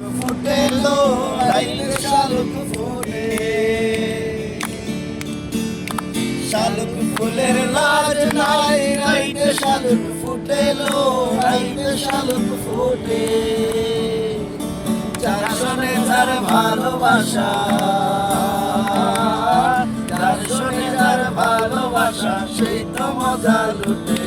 ফুটেলো শালুক ফুটে শালুক ফুলের লাজ নাই, রাইতে শালুক ফুটেলো, রাইতে শালুক ফুটে। চারশনে যার ভালোবাসা চারশনে যার ভালোবাসা, সেই তো মজা লুটেলো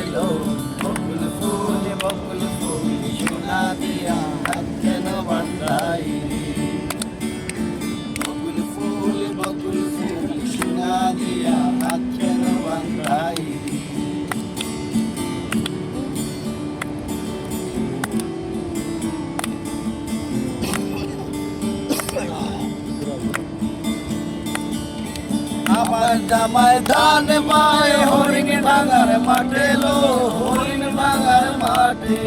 আমার জামাই ধান মায় হরিণ ডাঙার মাঠে লো, হরিণ ডাঙার মাঠে।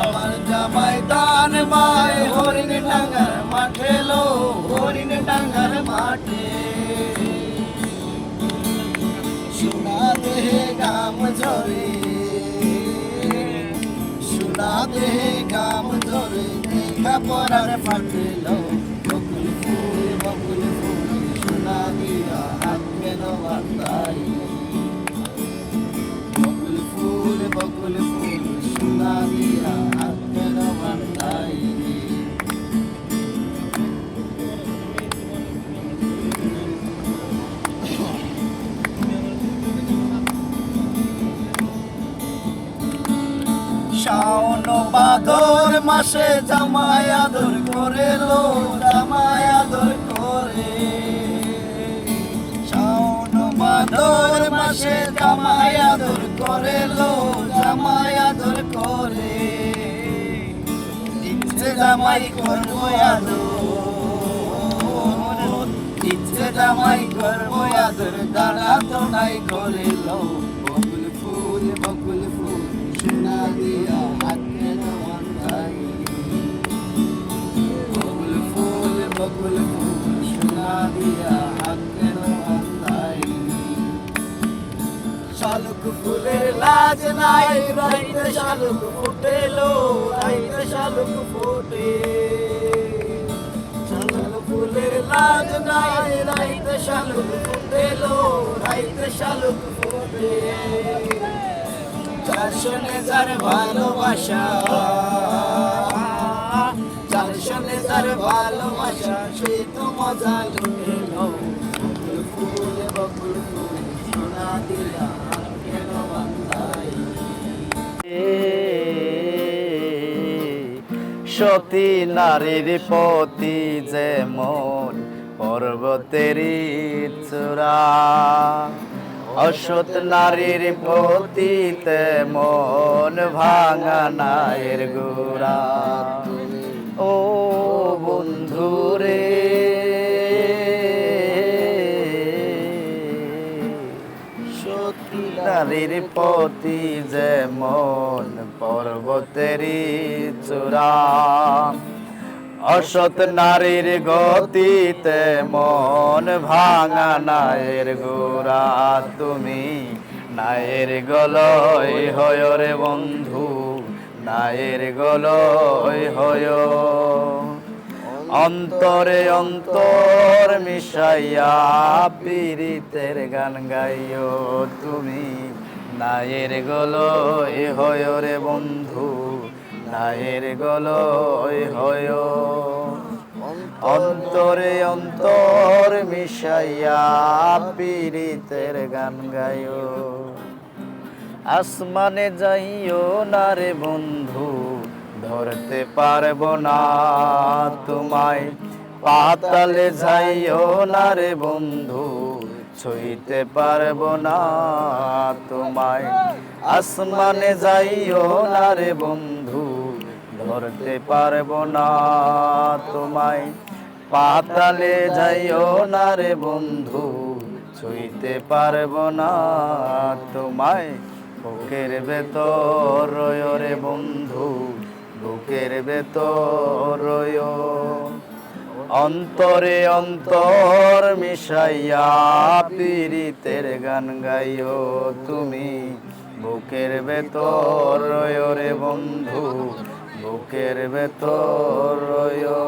আমার জামাই ধান মায় হরিণ ডাঙার মাঠে লো, হরিণ ডাঙার মাঠে। সোনা দেহে গাম ঝরে, সোনা দেহে গাম ঝরে, দেখা পরার ফাটিল বাদর মাসে জামাই আদর করে লো, জামাই আদর করে। শাওন বাদর মাসে জামাই আদর করে লো, জামাই আদর করে। ইচ্ছে জামাই করব আদর। ইচ্ছে জামাই করব আদর দাঁড়া তো নাই করে লো। শালুক ফুলের লাজ নাই, রাইতে শালুক ফুটেলো, রাইতে শালুক ফুটে। শালুক ফুলের লাজ নাই, রাইতে শালুক ফুটেলো, রাইতে শালুক ফুটে। চারশনে যার ভালোবাসা চারশনে যার ভালোবাসা সেই তো মজা লুটেলো সতী নারীর পতি যেমন পর্বতেরই চূড়া অসৎ নারীর পতি তেমন ভাঙা নায়ের গোড়া। ও বন্ধুরে নারীর পতি যেমন পর্বতেরই চূড়া, অসৎ নারীর গতিতে মন ভাঙা নায়ের গোড়া। তুমি নায়ের গলয় হয় রে বন্ধু, নায়ের গলয় হয়। অন্তরে অন্তর মিশাইয়া পীড়িতের গান গাইও তুমি। নায়ের গলয় হয় রে বন্ধু, নায়ের গলয় হয়। অন্তরে অন্তর মিশাইয়া পীড়িতের গান গাইও। আসমানে যাইও না রে বন্ধু, ধরতে পারব না তোমায়। পাতালে যাইও না রে বন্ধু ছুঁইতে পারব না তোমায়। আসমানে যাইও না রে বন্ধু, ধরতে পারব না তোমায়। পাতালে যাইও না রে বন্ধু, ছুইতে পারব না তোমায়। বুকের ভেতর রে বন্ধু, বুকের ভেতর অন্তরে অন্তর মিশাইয়া পীড়িতের গান গাইও তুমি। বুকের রয় রে বন্ধু বুকের রইও